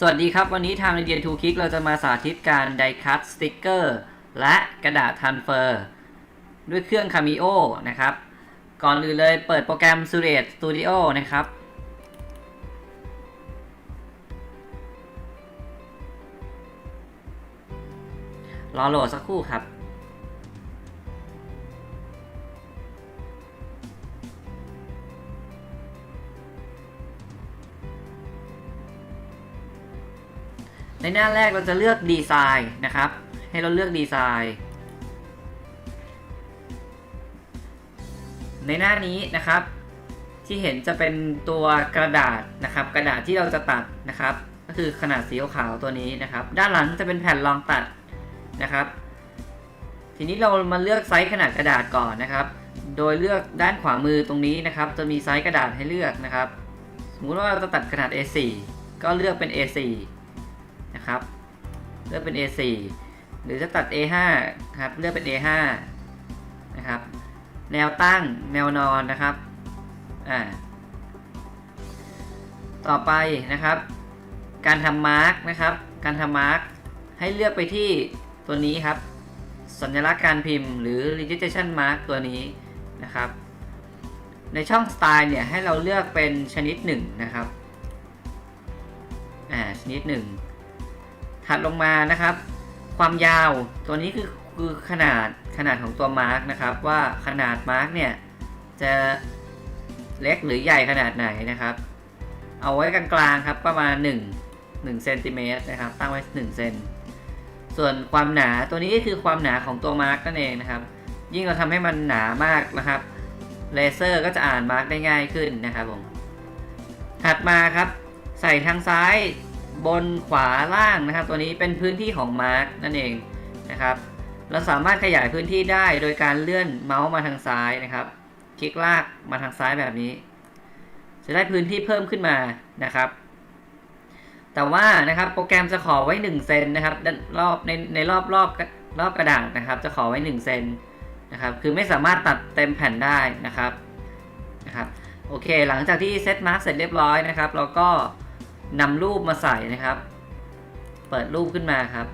สวัสดีครับ วันนี้ทางเรียนทูคิกเราจะมาสาธิตการไดคัตสติกเกอร์และกระดาษทันเฟอร์ ด้วยเครื่องคามิโอนะครับ ก่อนอื่นเลยเปิดโปรแกรม s u r a t Studio นะครับ รอโหลดสักครู่ครับ หน้าแรกเราจะเลือกดีไซน์นะครับ ให้เราเลือกดีไซน์ในหน้านี้นะครับ ที่เห็นจะเป็นตัวกระดาษนะครับ กระดาษที่เราจะตัดนะครับ ก็คือขนาดสีขาวตัวนี้นะครับ ด้านหลังจะเป็นแผ่นรองตัดนะครับ ทีนี้เรามาเลือกไซส์ขนาดกระดาษก่อนนะครับ โดยเลือกด้านขวามือตรงนี้นะครับ จะมีไซส์กระดาษให้เลือกนะครับ สมมุติว่าเราจะตัดขนาด A4 ก็เลือกเป็น A4 นะครับเลือกเป็น A4 หรือจะตัด A5 ครับเลือกเป็น A5 นะครับแนวตั้งแนวนอนนะครับอ่าต่อไปนะครับ การทำมาร์กนะครับ การทำมาร์กให้เลือกไปที่ตัวนี้ครับ สัญลักษณ์การพิมพ์หรือ registration mark ตัวนี้นะครับ ในช่อง style เนี่ยให้เราเลือกเป็นชนิดหนึ่งนะครับอ่าชนิดหนึ่ง ถัดลงมานะครับ ความยาวตัวนี้คือคือขนาดขนาดของตัวมาร์กนะครับ ว่าขนาดมาร์กเนี่ยจะเล็กหรือใหญ่ขนาดไหนนะครับ เอาไว้กลางๆครับประมาณ 1 1เซนติเมตรนะครับ ตั้งไว้1เซนส่วนความหนาตัวนี้ก็คือความหนาของตัวมาร์กนั่นเองนะครับ ยิ่งเราทำให้มันหนามากนะครับเลเซอร์ก็จะอ่านมาร์กได้ง่ายขึ้นนะครับผมถัดมาครับ ใส่ทางซ้าย บนขวาล่างนะครับ ตัวนี้เป็นพื้นที่ของมาร์กนั่นเองนะครับ เราสามารถขยายพื้นที่ได้โดยการเลื่อนเมาส์มาทางซ้ายนะครับ คลิกลากมาทางซ้ายแบบนี้ จะได้พื้นที่เพิ่มขึ้นมานะครับ แต่ว่านะครับโปรแกรมจะขอไว้1เซนนะครับรอบในในรอบรอบรอบกระดาษนะครับ จะขอไว้1เซนนะครับ คือไม่สามารถตัดเต็มแผ่นได้นะครับนะครับ โอเค หลังจากที่เซตมาร์กเสร็จเรียบร้อยนะครับ เราก็ นำรูปมาใส่นะครับ เปิดรูปขึ้นมาครับ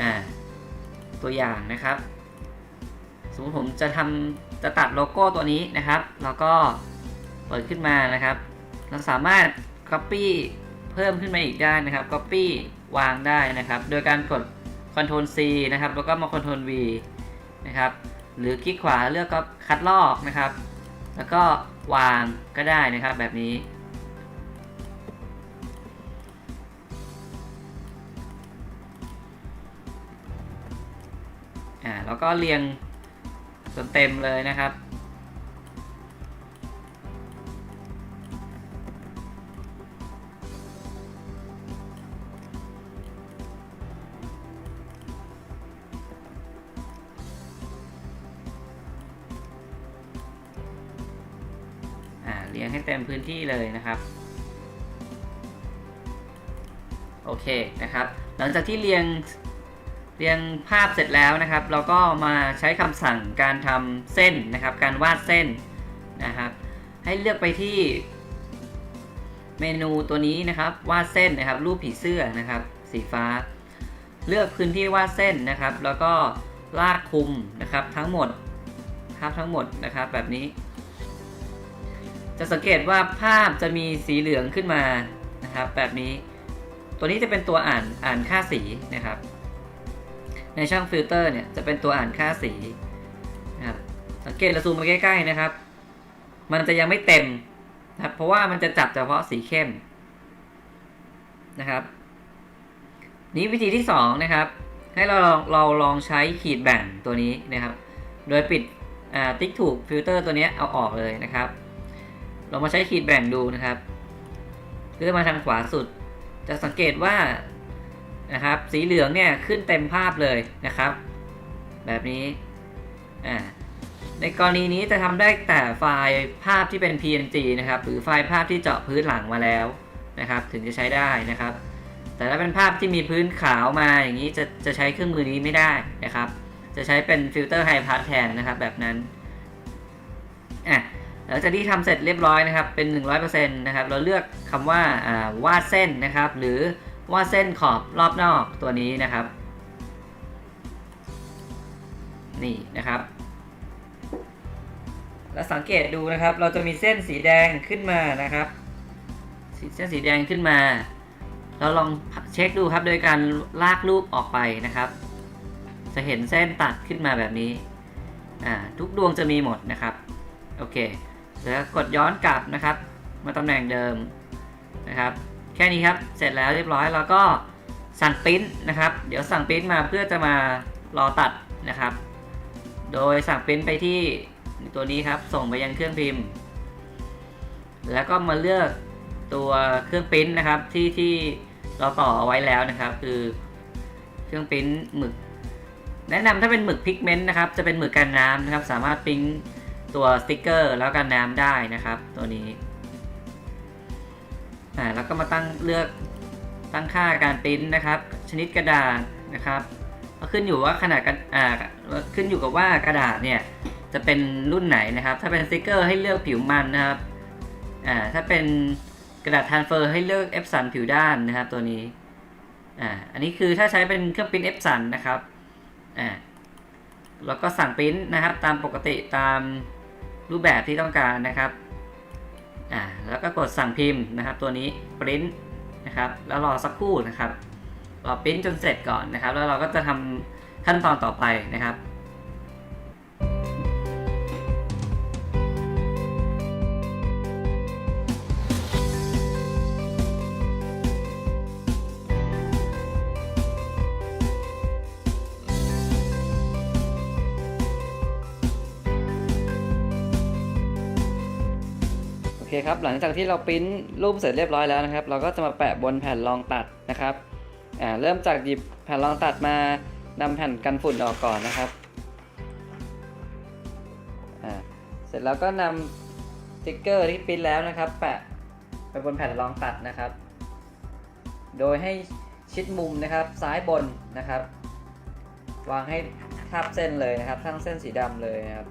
อ่า ตัวอย่างนะครับ สมมติผมจะทำจะตัดโลโก้ตัวนี้นะครับเราก็เปิดขึ้นมานะครับ เราสามารถ Copy เพิ่มขึ้นมาอีกได้นะครับ Copy วางได้นะครับ โดยการกด Ctrl C นะครับ แล้วก็มา Ctrl V นะครับ หรือคลิกขวาเลือกก็คัดลอกนะครับ แล้วก็วางก็ได้นะครับแบบนี้ อ่าแล้วก็เรียงจนเต็มเลยนะครับ เรียงให้เต็มพื้นที่เลยนะครับโอเคนะครับ หลังจากที่เรียงเรียงภาพเสร็จแล้วนะครับ เราก็มาใช้คำสั่งการทำเส้นนะครับ การวาดเส้นนะครับ ให้เลือกไปที่เมนูตัวนี้นะครับ วาดเส้นนะครับ รูปผีเสื้อนะครับ สีฟ้า เลือกพื้นที่วาดเส้นนะครับ แล้วก็ลากคุมนะครับทั้งหมดภาพทั้งหมดนะครับแบบนี้ จะสังเกตว่าภาพจะมีสีเหลืองขึ้นมานะครับ แบบนี้ ตัวนี้จะเป็นตัวอ่านอ่านค่าสีนะครับ ในช่องฟิลเตอร์เนี่ยจะเป็นตัวอ่านค่าสีนะครับสังเกตเราซูมมาใกล้ ๆนะครับ มันจะยังไม่เต็มนะครับ เพราะว่ามันจะจับเฉพาะสีเข้มนะครับ นี้วิธีที่สองนะครับให้เราลองเราลองใช้ขีดแบ่งตัวนี้นะครับ โดยปิดติ๊กถูกฟิลเตอร์ตัวนี้เอาออกเลยนะครับ เรามาใช้ขีดแบ่งดูนะครับเลื่อนมาทางขวาสุด จะสังเกตว่านะครับ สีเหลืองเนี่ยขึ้นเต็มภาพเลยนะครับ แบบนี้อ่าในกรณีนี้จะทำได้แต่ไฟล์ภาพที่เป็น PNG นะครับ หรือไฟล์ภาพที่เจาะพื้นหลังมาแล้วนะครับ ถึงจะใช้ได้นะครับ แต่ถ้าเป็นภาพที่มีพื้นขาวมาอย่างนี้จะจะใช้เครื่องมือนี้ไม่ได้นะครับ จะใช้เป็นฟิลเตอร์ไฮพาสแทนนะครับแบบนั้นอะ หลังจากที่ทำเสร็จเรียบร้อยนะครับเป็น 100%นะครับเราเลือกคำว่าอ่าวาดเส้นนะครับ หรือวาดเส้นขอบรอบนอกตัวนี้นะครับ นี่นะครับ แล้วสังเกตดูนะครับ เราจะมีเส้นสีแดงขึ้นมานะครับเส้นสีแดงขึ้นมา เราลองเช็คดูครับโดยการลากรูปออกไปนะครับ จะเห็นเส้นตัดขึ้นมาแบบนี้อ่าทุกดวงจะมีหมดนะครับ โอเค แล้วกดย้อนกลับนะครับ มาตำแหน่งเดิมนะครับ แค่นี้ครับ เสร็จแล้วเรียบร้อยแล้วก็สั่งปริ้นนะครับ เดี๋ยวสั่งปริ้นมาเพื่อจะมารอตัดนะครับ โดยสั่งปริ้นไปที่ตัวนี้ครับ ส่งไปยังเครื่องพิมพ์ แล้วก็มาเลือกตัวเครื่องปริ้นนะครับที่ที่เราต่อเอาไว้แล้วนะครับ คือเครื่องปริ้นหมึก แนะนำถ้าเป็นหมึกพิกเมนต์นะครับ จะเป็นหมึกกันน้ำนะครับ สามารถปริ้น ตัวสติกเกอร์แล้วกันน้ำได้นะครับ ตัวนี้อ่าแล้วก็มาตั้งเลือกตั้งค่าการปริ้นนะครับ ชนิดกระดาษนะครับก็ขึ้นอยู่ว่าขนาดกันอ่าขึ้นอยู่กับว่ากระดาษเนี่ยจะเป็นรุ่นไหนนะครับ ถ้าเป็นสติกเกอร์ให้เลือกผิวมันนะครับอ่าถ้าเป็นกระดาษทานเฟอร์ให้เลือก F สันผิวด้านนะครับ ตัวนี้อ่าอันนี้คือถ้าใช้เป็นเครื่องปริ้น F สันนะครับอ่าแล้วก็สั่งปริ้นนะครับ ตามปกติตาม รูปแบบที่ต้องการนะครับอ่าแล้วก็กดสั่งพิมพ์นะครับ ตัวนี้ปริ้นนะครับ แล้วรอสักครู่นะครับรอปริ้นจนเสร็จก่อนนะครับ แล้วเราก็จะทำขั้นตอนต่อไปนะครับ คครับ หลังจากที่เราปริ้นรูปเสร็จเรียบร้อยแล้วนะครับ เราก็จะมาแปะบนแผ่นรองตัดนะครับอ่าเริ่มจากหยิบแผ่นรองตัดมานำแผ่นกันฝุ่นออกก่อนนะครับอ่าเสร็จแล้วก็นำสติ๊กเกอร์ที่ปริ้นแล้วนะครับ แปะไปบนแผ่นรองตัดนะครับ โดยให้ชิดมุมนะครับ ซ้ายบนนะครับ วางให้ทับเส้นเลยนะครับ ทั้งเส้นสีดำเลยนะครับ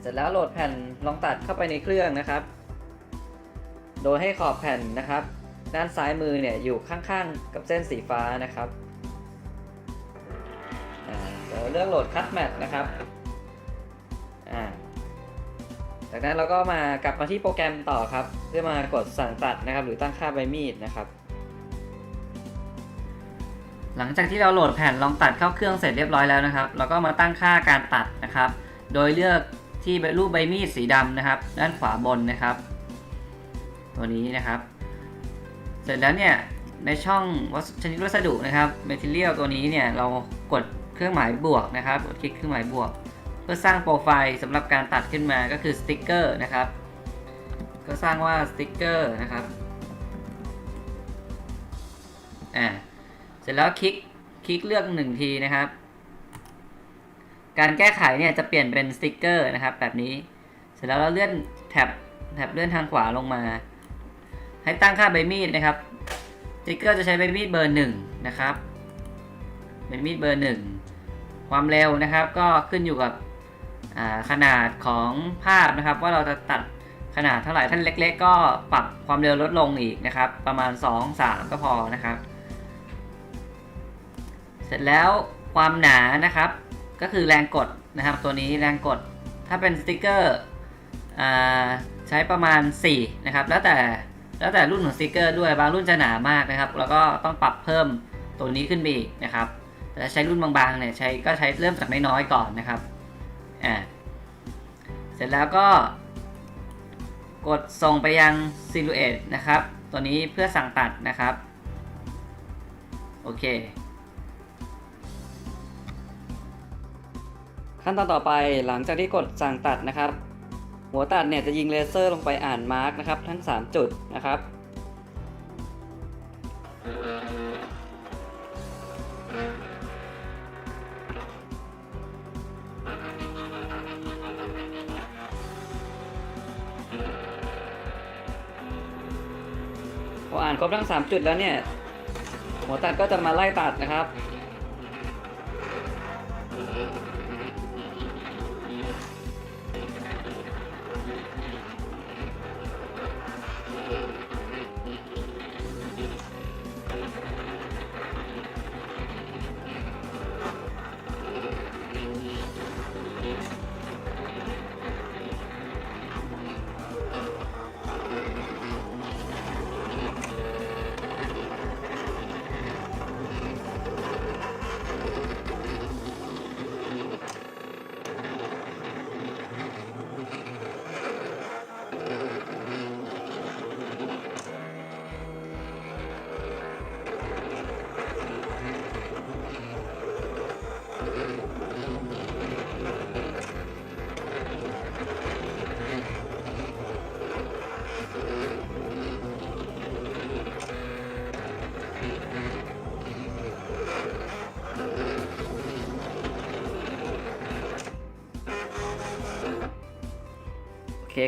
เสร็จแล้วโหลดแผ่นลองตัดเข้าไปในเครื่องนะครับ โดยให้ขอบแผ่นนะครับ ด้านซ้ายมือเนี่ยอยู่ข้างๆ กับเส้นสีฟ้านะครับเดี๋ยวเลือกโหลดคัตแมทนะครับจากนั้นเราก็มากลับมาที่โปรแกรมต่อครับ เพื่อมากดสั่งตัดนะครับ หรือตั้งค่าใบมีดนะครับ หลังจากที่เราโหลดแผ่นลองตัดเข้าเครื่องเสร็จเรียบร้อยแล้วนะครับ เราก็มาตั้งค่าการตัดนะครับ โดยเลือก ที่รูปใบมีดสีดำนะครับ ด้านขวาบนนะครับ ตัวนี้นะครับ เสร็จแล้วเนี่ยในช่องวัสชนิดวัสดุนะครับ material ตัวนี้เนี่ยเรากดเครื่องหมายบวกนะครับกดคลิกเครื่องหมายบวก เพื่อสร้างโปรไฟล์สำหรับการตัดขึ้นมาก็คือสติกเกอร์นะครับ ก็สร้างว่าสติกเกอร์นะครับอ่าเสร็จแล้วคลิกคลิกเลือกหนึ่งทีนะครับ การแก้ไขเนี่ยจะเปลี่ยนเป็นสติกเกอร์นะครับ แบบนี้ เสร็จแล้วเราเลื่อนแท็บแท็บเลื่อนทางขวาลงมา ให้ตั้งค่าใบมีดนะครับสติกเกอร์จะใช้ใบมีดเบอร์หนึ่งนะครับใบมีดเบอร์หนึ่งความเร็วนะครับก็ขึ้นอยู่กับขนาดของภาพนะครับ ว่าเราจะตัดขนาดเท่าไหร่ท่านเล็ก ๆ ก็ปรับความเร็วลดลงอีกนะครับ ประมาณ 2-3 ก็พอนะครับ เสร็จแล้วความหนานะครับ ก็คือแรงกดนะครับตัวนี้แรงกดถ้าเป็นสติกเกอร์ใช้ประมาณ 4 นะครับ แล้วแต่แล้วแต่รุ่นของสติกเกอร์ด้วยบางรุ่นจะหนามากนะครับ แล้วก็ต้องปรับเพิ่มตัวนี้ขึ้นไปอีกนะครับ แต่ถ้าใช้รุ่นบางๆเนี่ยใช้ก็ใช้เริ่มจากน้อยๆก่อนนะครับอ่าเสร็จแล้วก็กดส่งไปยัง Silhouette นะครับ ตัวนี้เพื่อสั่งตัดนะครับ โอเค ขั้นตอนต่อไปหลังจากที่กดสั่งตัดนะครับ หัวตัดเนี่ยจะยิงเลเซอร์ลงไปอ่านมาร์กนะครับ ทั้ง 3 จุดนะครับ พออ่านครบทั้ง 3 จุดแล้วเนี่ย หัวตัดก็จะมาไล่ตัดนะครับ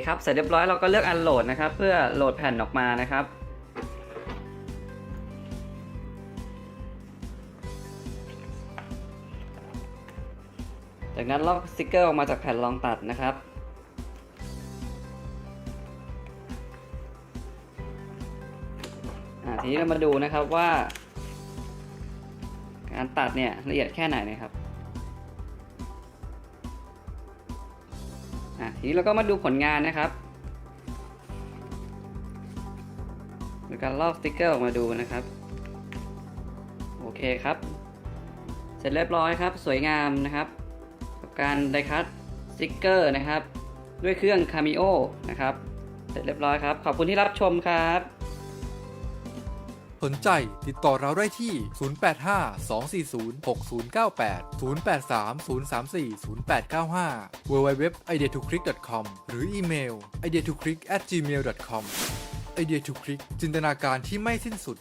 ครับ เสร็จเรียบร้อยเราก็เลือกอันโหลดนะครับ เพื่อโหลดแผ่นออกมานะครับจากนั้นลอกสติกเกอร์ออกมาจากแผ่นรองตัดนะครับ ทีนี้เรามาดูนะครับว่า การตัดเนี่ยละเอียดแค่ไหนนะครับ ทีนี้เราก็มาดูผลงานนะครับโดยการลอกสติกเกอร์ออกมาดูนะครับ โอเคครับ เสร็จเรียบร้อยครับ สวยงามนะครับ กับการไดคัตสติกเกอร์นะครับ ด้วยเครื่องคามิโอนะครับ เสร็จเรียบร้อยครับ ขอบคุณที่รับชมครับ สนใจติดต่อเราได้ที่ 085 240 6098 083 034 0895 www.ideatoclick.com หรืออีเมล ideatoclick@gmail.com idea to click จินตนาการที่ไม่สิ้นสุด